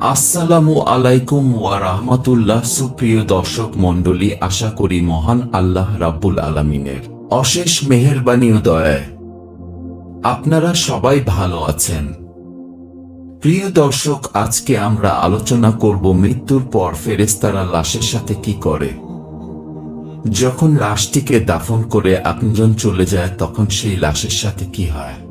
আসসালামু আলাইকুম ওয়া রাহমাতুল্লাহ, সুপ্রিয় দর্শক মণ্ডলী, আশা করি মহান আল্লাহ রাব্বুল আলামিনের অশেষ মেহেরবানি ও দয়ায় আপনারা সবাই ভালো আছেন। প্রিয় দর্শক, আজকে আমরা আলোচনা করব মৃত্যুর পর ফেরেস্তারা লাশের সাথে কি করে। যখন লাশটিকে দাফন করে আপনজন চলে যায়, তখন সেই লাশের সাথে কি হয়?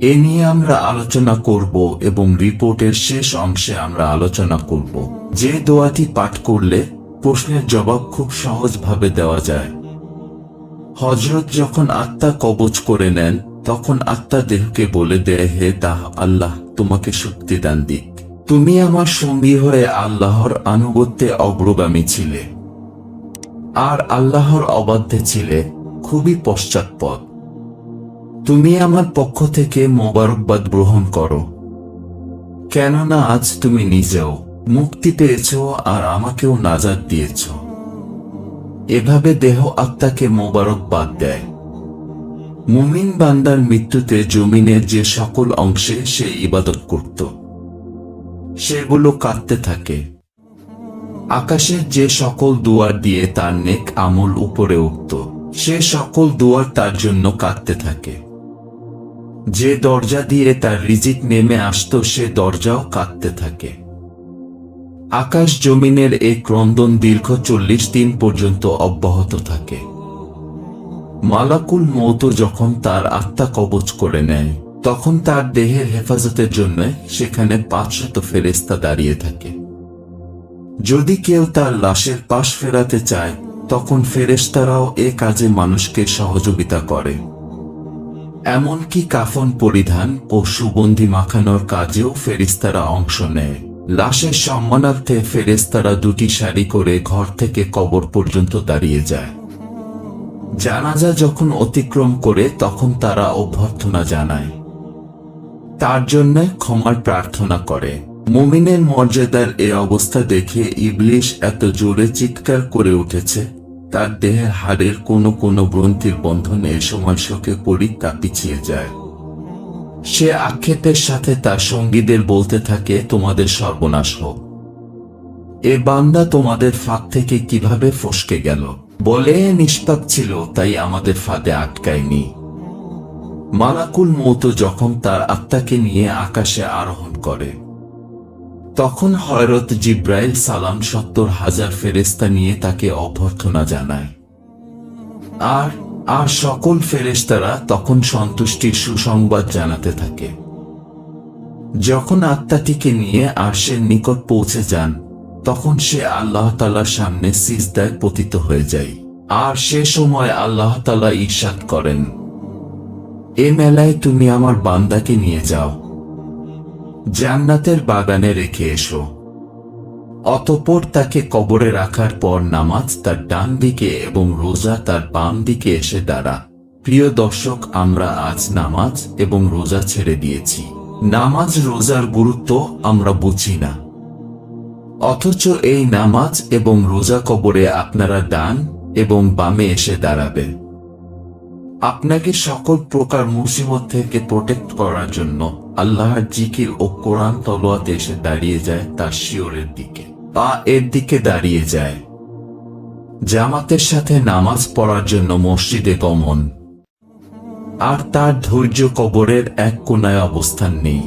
এ নিয়ে আমরা আলোচনা করব এবং রিপোর্টের শেষ অংশে আমরা আলোচনা করব। যে দোয়াটি পাঠ করলে প্রশ্নের জবাব খুব সহজভাবে দেওয়া যায়। হজরত যখন আত্মা কবজ করে নেন, তখন আত্মা দেহকে বলে দেয়, হে দাহ আল্লাহ, তোমাকে শক্তি দান দিক। তুমি আমার সঙ্গী হয়ে আল্লাহর আনুগত্যে অগ্রগামী ছিলে। আর আল্লাহর অবাধ্যে ছিলে। খুবই পশ্চাৎপদ। তুমি আমার পক্ষ থেকে মোবারকবাদ গ্রহণ করো। কেননা আজ তুমি নিজেও মুক্তি পেয়েছ আর আমাকেও নাজাদ দিয়েছ। এভাবে দেহ আত্মাকে মোবারকবাদ দেয়। মুমিন বান্দার মৃত্যুতে জমিনের যে সকল অংশে সে ইবাদত করত, সেগুলো কাঁদতে থাকে। আকাশের যে সকল দুয়ার দিয়ে তার নেক আমল উপরে উঠত, সে সকল দুয়ার তার জন্য কাঁদতে থাকে। যে দরজা দিয়ে তার রিজিক নেমে আসতো, সে দরজাও কাঁদতে থাকে। আকাশ জমিনের এই ক্রন্দন দীর্ঘ চল্লিশ দিন পর্যন্ত অব্যাহত থাকে। মালাকুল মৌত যখন তার আত্মা কবচ করে নেয়, তখন তার দেহের হেফাজতের জন্য সেখানে পাঁচশত ফেরেস্তা দাঁড়িয়ে থাকে। যদি কেউ তার লাশের পাশ ফেরাতে চায়, তখন ফেরেস্তারাও এ কাজে মানুষকে সহযোগিতা করে। এমনকি কাফন পরিধান ও সুগন্ধি মাখানোর কাজেও ফেরিস্তারা অংশ নেয়। লাশের সম্মানার্থে ফেরেস্তারা দুটি শাড়ি করে ঘর থেকে কবর পর্যন্ত দাঁড়িয়ে যায়। জানাজা যখন অতিক্রম করে তখন তারা অভ্যর্থনা জানায়। তার জন্য ক্ষমার প্রার্থনা করে। মুমিনের মর্যাদার এ অবস্থা দেখে ইবলিশ এত জোরে চিৎকার করে উঠেছে তার দেহের হাড়ের কোনো কোনো গ্রন্থির বন্ধন এ সময় শোকে পরীক্ষা পিছিয়ে যায়। সে আক্ষেপের সাথে তার সঙ্গীদের বলতে থাকে, তোমাদের সর্বনাশ হোক। এ বান্দা তোমাদের ফাঁক থেকে কীভাবে ফসকে গেল? বলে এ নিষ্পাপ ছিল, তাই আমাদের ফাঁদে আটকায়নি। মালাকুল মৌত যখন তার আত্মাকে নিয়ে আকাশে আরোহণ করে তখন হয়রত জিব্রাইল সালাম সত্তর হাজার ফেরেস্তা নিয়ে তাকে অভ্যর্থনা জানায়। আর আর সকল ফেরেস্তারা তখন সন্তুষ্টির সুসংবাদ জানাতে থাকে। যখন আত্মাটিকে নিয়ে আরশের নিকট পৌঁছে যান, তখন সে আল্লাহ তালার সামনে সিজদায় পতিত হয়ে যায়। আর সে সময় আল্লাহ তালা ঈর্ষাদ করেন, এ মেলায় তুমি আমার বান্দাকে নিয়ে যাও। জান্নাতের বাগানে রেখে এসো। অতপর তাকে কবরে রাখার পর নামাজ তার ডান দিকে এবং রোজা তার বাম দিকে এসে দাঁড়া। প্রিয় দর্শক, আমরা আজ নামাজ এবং রোজা ছেড়ে দিয়েছি। নামাজ রোজার গুরুত্ব আমরা বুঝি না। অথচ এই নামাজ এবং রোজা কবরে আপনারা ডান এবং বামে এসে দাঁড়াবে আপনাকে সকল প্রকার মুসিবত থেকে প্রোটেক্ট করার জন্য আল্লাহর জিকির ও কোরআন তলোয়াতে এসে দাঁড়িয়ে যায় তার শিওরের দিকে। পা এর দিকে দাঁড়িয়ে যায়। জামাতের সাথে নামাজ পড়ার জন্য মসজিদে গমন। আর তার ধৈর্য কবরের এক কোনায় অবস্থান নেই।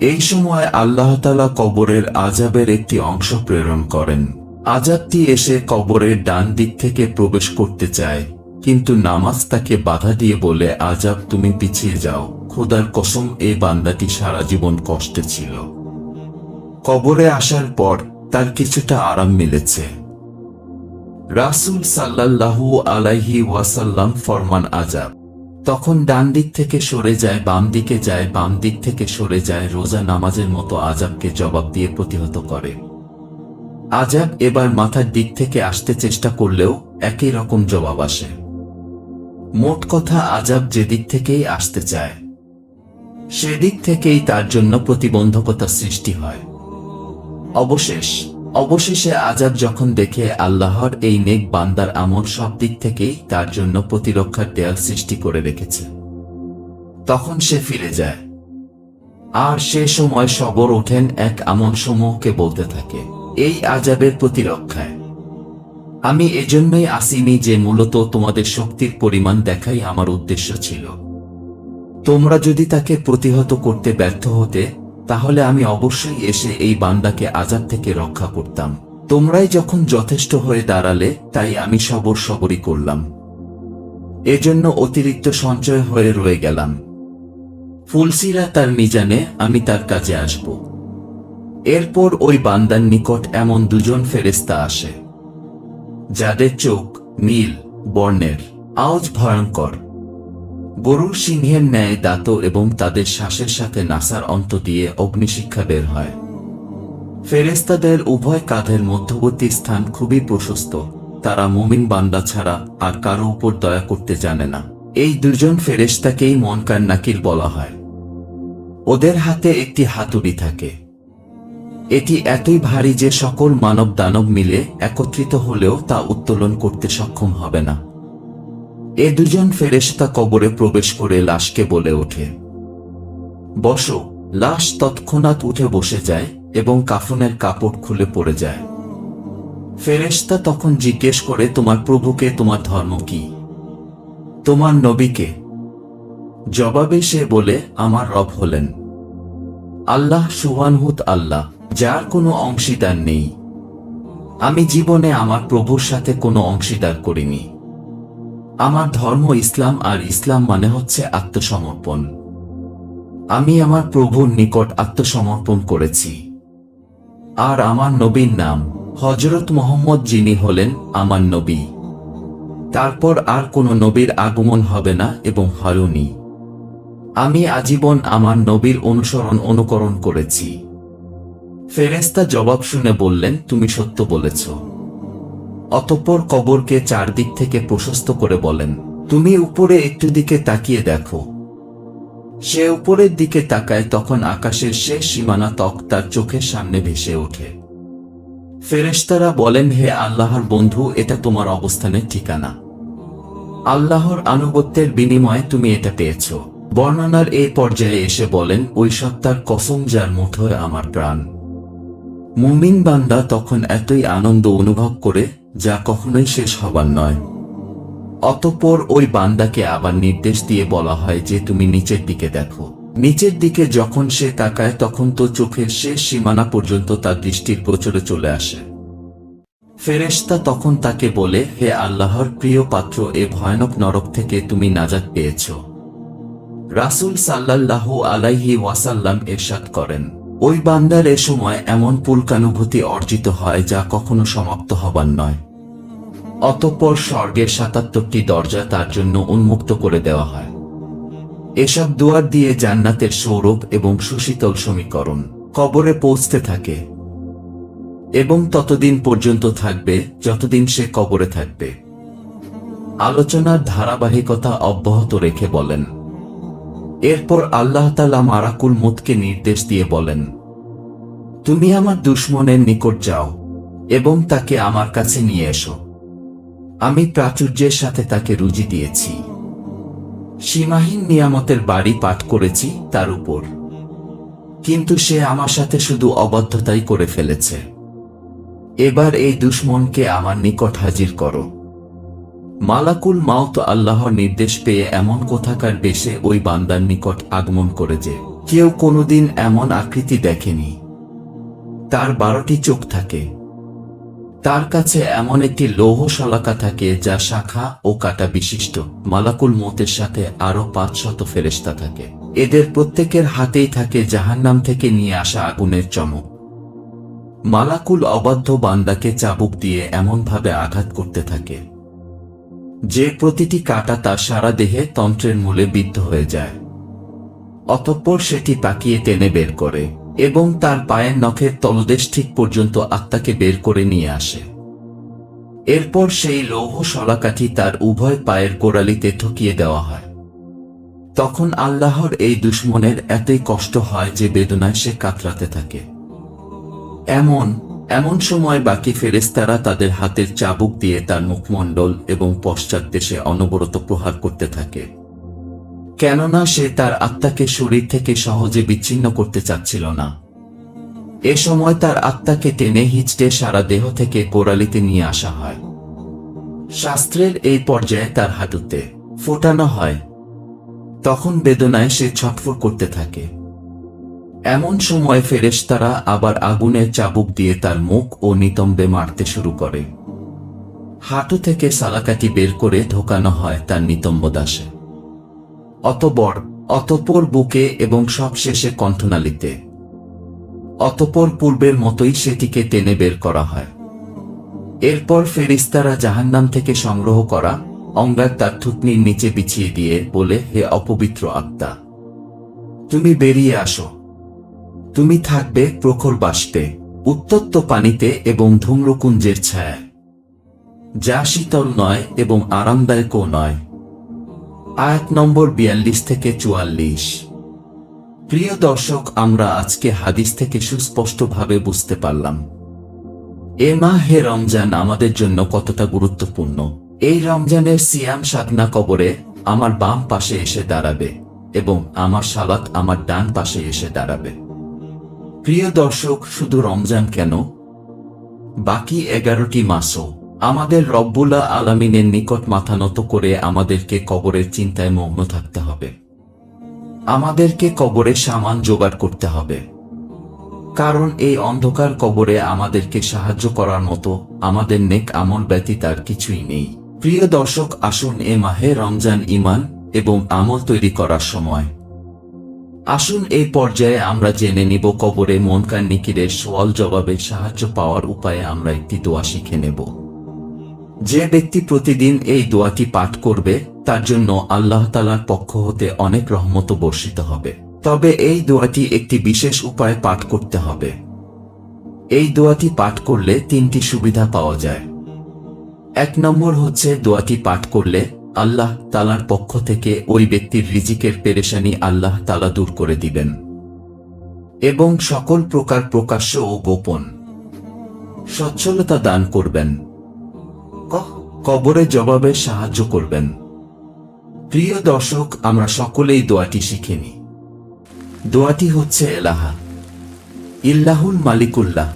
এই সময় আল্লাহ তালা কবরের আজাবের একটি অংশ প্রেরণ করেন। আজাবটি এসে কবরের ডান দিক থেকে প্রবেশ করতে চায়। কিন্তু নামাজ তাকে বাধা দিয়ে বলে, আজাব, তুমি পিছিয়ে যাও। খোদার কসম এই বান্দাটি সারা জীবন কষ্টে ছিল। কবরে আসার পর তার কিছুটা আরাম মিলেছে। রাসুল সাল্লাল্লাহু আলাইহি ওয়াসাল্লাম ফরমান আজাব। তখন ডান দিক থেকে সরে যায়, বাম দিকে যায়, বাম দিক থেকে সরে যায়, রোজা নামাজের মতো আজাবকে জবাব দিয়ে প্রতিহত করে। আজাব এবার মাথার দিক থেকে আসতে চেষ্টা করলেও একই রকম জবাব আসে। মোট কথা আজাব যেদিক থেকেই আসতে চায়, সেদিক থেকেই তার জন্য প্রতিবন্ধকতা সৃষ্টি হয়। অবশেষ, অবশেষে আজাব যখন দেখে আল্লাহর এই নেক বান্দার আমল সব দিক থেকেই তার জন্য প্রতিরক্ষার দেয়াল সৃষ্টি করে রেখেছে। তখন সে ফিরে যায়। আর সে সময় সবর ওঠেন এক আমল সমূহকে বলতে থাকে, এই আজাবের প্রতিরক্ষায়। আমি এজন্যই আসিনি যে মূলত তোমাদের শক্তির পরিমাণ দেখাই আমার উদ্দেশ্য ছিল। তোমরা যদি তাকে প্রতিহত করতে ব্যর্থ হতে, তাহলে আমি অবশ্যই এসে এই বান্দাকে আজাদ থেকে রক্ষা করতাম। তোমরাই যখন যথেষ্ট হয়ে দাঁড়ালে, তাই আমি সবর সবরই করলাম। এজন্য অতিরিক্ত সঞ্চয় হয়ে রয়ে গেলাম। ফুলসিরা তার মিজানে, আমি তার কাজে আসব। এরপর ওই বান্দার নিকট এমন দুজন ফেরেস্তা আসে। যাদের চোখ নীল, বর্ণের আওয়াজ ভয়ঙ্কর। গরুর সিংহের ন্যায় দাঁত এবং তাদের শ্বাসের সাথে নাসার অন্ত দিয়ে অগ্নিশিক্ষা বের হয়। ফেরেস্তাদের উভয় কাঁধের মধ্যবর্তী স্থান খুবই প্রশস্ত। তারা মুমিন বান্দা ছাড়া আর কারও উপর দয়া করতে জানে না। এই দুজন ফেরেস্তাকেই মনকার নাকির বলা হয়। ওদের হাতে একটি হাতুড়ি থাকে। এটি এতই ভারী যে সকল মানব দানব মিলে একত্রিত হলেও তা উত্তোলন করতে সক্ষম হবে না। এ দুজন ফেরেশতা কবরে প্রবেশ করে লাশকে বলে ওঠে। বসো, লাশ তৎক্ষণাৎ উঠে বসে যায় এবং কাফনের কাপড় খুলে পড়ে যায়। ফেরেশতা তখন জিজ্ঞেস করে, তোমার প্রভুকে, তোমার ধর্ম কি? তোমার নবীকে। জবাবে সে বলে, আমার রব হলেন। আল্লাহ সুহানহুত আল্লাহ। যার কোনো অংশীদার নেই। আমি জীবনে আমার প্রভুর সাথে কোনো অংশীদার করিনি। আমার ধর্ম ইসলাম আর ইসলাম মানে হচ্ছে আত্মসমর্পণ। আমি আমার প্রভুর নিকট আত্মসমর্পণ করেছি। আর আমার নবীর নাম হজরত মোহাম্মদ যিনি হলেন আমার নবী। তারপর আর কোনো নবীর আগমন হবে না এবং হয়নি আমি আজীবন আমার নবীর অনুসরণ, অনুকরণ করেছি। ফেরেস্তা জবাব শুনে বললেন, তুমি সত্য বলেছ। অতঃপর কবরকে চারদিক থেকে প্রশস্ত করে বলেন, তুমি উপরে একটু দিকে তাকিয়ে দেখো। সে উপরের দিকে তাকায় তখন আকাশের শেষ সীমানা তক তার চোখের সামনে ভেসে ওঠে। ফেরেশতারা বলেন, হে আল্লাহর বন্ধু, এটা তোমার অবস্থানের ঠিকানা। আল্লাহর আনুগত্যের বিনিময়ে তুমি এটা পেয়েছ। বর্ণনার এই পর্যায়ে এসে বলেন ওই সত্তার কসম যার মুঠোয় আমার প্রাণ। মুমিন বান্দা তখন এতই আনন্দ অনুভব করে যা কখনোই শেষ হবার নয়। অতঃপর ওই বান্দাকে আবার নির্দেশ দিয়ে বলা হয় যে তুমি নিচের দিকে দেখো। নিচের দিকে যখন সে তাকায় তখন তো চোখের শেষ সীমানা পর্যন্ত তার দৃষ্টির প্রচরে চলে আসে। ফেরেশতা তখন তাকে বলে, হে আল্লাহর প্রিয় পাত্র, এ ভয়ানক নরক থেকে তুমি নাজাত পেয়েছ। রাসূল সাল্লাল্লাহু আলাইহি ওয়াসাল্লাম এরশাদ করেন। ওই বান্দার এ সময় এমন পুলকানুভূতি অর্জিত হয় যা কখনো সমাপ্ত হবার নয়। অতঃপর স্বর্গের সাতাত্তরটি দরজা তার জন্য উন্মুক্ত করে দেওয়া হয়। এসব দুয়ার দিয়ে জান্নাতের সৌরভ এবং সুশীতল সমীকরণ কবরে পৌঁছতে থাকে এবং ততদিন পর্যন্ত থাকবে যতদিন সে কবরে থাকবে। আলোচনার ধারাবাহিকতা অব্যাহত রেখে বলেন। এরপর আল্লাহ তালা মারাকুল মুতকে নির্দেশ দিয়ে বলেন তুমি আমার দুশ্মনের নিকট যাও, এবং তাকে আমার কাছে নিয়ে এসো। আমি প্রাচুর্যের সাথে তাকে রুজি দিয়েছি। সীমাহীন নিয়ামতের বাড়ি পাঠ করেছি তার উপর। কিন্তু সে আমার সাথে শুধু অবাধ্যতাই করে ফেলেছে। এবার এই দুশ্মনকে আমার নিকট হাজির করো। মালাকুল মাউত আল্লাহর নির্দেশ পেয়ে এমন কোথাকার বেশে ওই বান্দার নিকট আগমন করে যে কেউ কোনোদিন এমন আকৃতি দেখেনি। তার বারোটি চোখ থাকে। তার কাছে এমন একটি লৌহ শলাকা থাকে যা শাখা ও কাটা বিশিষ্ট। মালাকুল মতের সাথে আরও পাঁচ শত ফেরেস্তা থাকে। এদের প্রত্যেকের হাতেই থাকে জাহান্নাম থেকে নিয়ে আসা আগুনের চমক। মালাকুল অবাধ্য বান্দাকে চাবুক দিয়ে এমনভাবে আঘাত করতে থাকে। যে প্রতিটি কাটা তার সারা দেহে তন্ত্রের মূলে বিদ্ধ হয়ে যায়। অতঃপর সেটি তাকিয়ে টেনে বের করে। এবং তার পায়ের নখের তলদেশ ঠিক পর্যন্ত আত্মাকে বের করে নিয়ে আসে। এরপর সেই লৌহ শলাকাঠি তার উভয় পায়ের গোড়ালিতে ঠকিয়ে দেওয়া হয়। তখন আল্লাহর এই দুশ্মনের এতই কষ্ট হয় যে বেদনায় সে কাতরাতে থাকে। এমন এমন সময় বাকি ফেরেস্তারা তাদের হাতের চাবুক দিয়ে তার মুখমণ্ডল এবং পশ্চাৎ দেশে অনবরত প্রহার করতে থাকে। কেননা সে তার আত্মাকে শরীর থেকে সহজে বিচ্ছিন্ন করতে চাচ্ছিল না। এ সময় তার আত্মাকে টেনে হিচড়ে সারা দেহ থেকে কোরালিতে নিয়ে আসা হয়। শাস্ত্রের এই পর্যায়ে তার হাঁটুতে ফোটানো হয়। তখন বেদনায় সে ছটফট করতে থাকে। এমন সময় ফেরেশতারা আবার আগুনের চাবুক দিয়ে তার মুখ ও নিতম্বে মারতে শুরু করে। হাঁটু থেকে সালাকাটি বের করে ঢোকানো হয় তার নিতম্ব দাসে। অতবর অতপর বুকে এবং সবশেষে কণ্ঠনালীতে। অতপর পূর্বের মতোই সেটিকে টেনে বের করা হয়। এরপর ফেরিস্তারা জাহান্নাম থেকে সংগ্রহ করা অঙ্গার তার থুতনির নিচে বিছিয়ে দিয়ে বলে, হে অপবিত্র আত্মা, তুমি বেরিয়ে আসো। তুমি থাকবে প্রখর বাসতে উত্তপ্ত পানিতে এবং ধূম্রকুঞ্জের ছায়ায়। যা শীতল নয় এবং আরামদায়কও নয়। আয়াত নম্বর বিয়াল্লিশ থেকে চুয়াল্লিশ। প্রিয় দর্শক, আমরা আজকে হাদিস থেকে সুস্পষ্টভাবে বুঝতে পারলাম। এ মাহে রমজান আমাদের জন্য কতটা গুরুত্বপূর্ণ। এই রমজানের সিয়াম সাধনা কবরে আমার বাম পাশে এসে দাঁড়াবে এবং আমার সালাত আমার ডান পাশে এসে দাঁড়াবে। প্রিয় দর্শক, শুধু রমজান কেন? বাকি এগারোটি মাসও আমাদের রব্বুল্লা আলামিনের নিকট মাথা নত করে আমাদেরকে কবরের চিন্তায় মগ্ন থাকতে হবে। আমাদেরকে কবরে সামান জোগাড় করতে হবে। কারণ এই অন্ধকার কবরে আমাদেরকে সাহায্য করার মতো আমাদের নেক আমল ব্যতীত আর কিছুই নেই। প্রিয় দর্শক, আসুন এ মাহে রমজান ইমান এবং আমল তৈরি করার সময়। আসুন এই পর্যায়ে আমরা জেনে নিব কবরে মনকার নিকিরের সোয়াল জবাবে সাহায্য পাওয়ার উপায়ে আমরা একটি দোয়া শিখে নেব। যে ব্যক্তি প্রতিদিন এই দোয়াটি পাঠ করবে, তার জন্য আল্লাহ তালার পক্ষ হতে অনেক রহমত বর্ষিত হবে। তবে এই দোয়াটি একটি বিশেষ উপায়ে পাঠ করতে হবে। এই দোয়াটি পাঠ করলে তিনটি সুবিধা পাওয়া যায়। এক নম্বর হচ্ছে দোয়াটি পাঠ করলে আল্লাহ তালার পক্ষ থেকে ওই ব্যক্তির রিজিকের পেরেশানি আল্লাহ তালা দূর করে দিবেন। এবং সকল প্রকার প্রকাশ্য ও গোপন সচ্ছলতা দান করবেন। কবরে জবাবে সাহায্য করবেন। প্রিয় দর্শক, আমরা সকলেই দোয়াটি শিখিনি দোয়াটি হচ্ছে এলাহা। ইল্লাহুল মালিকুল্লাহ।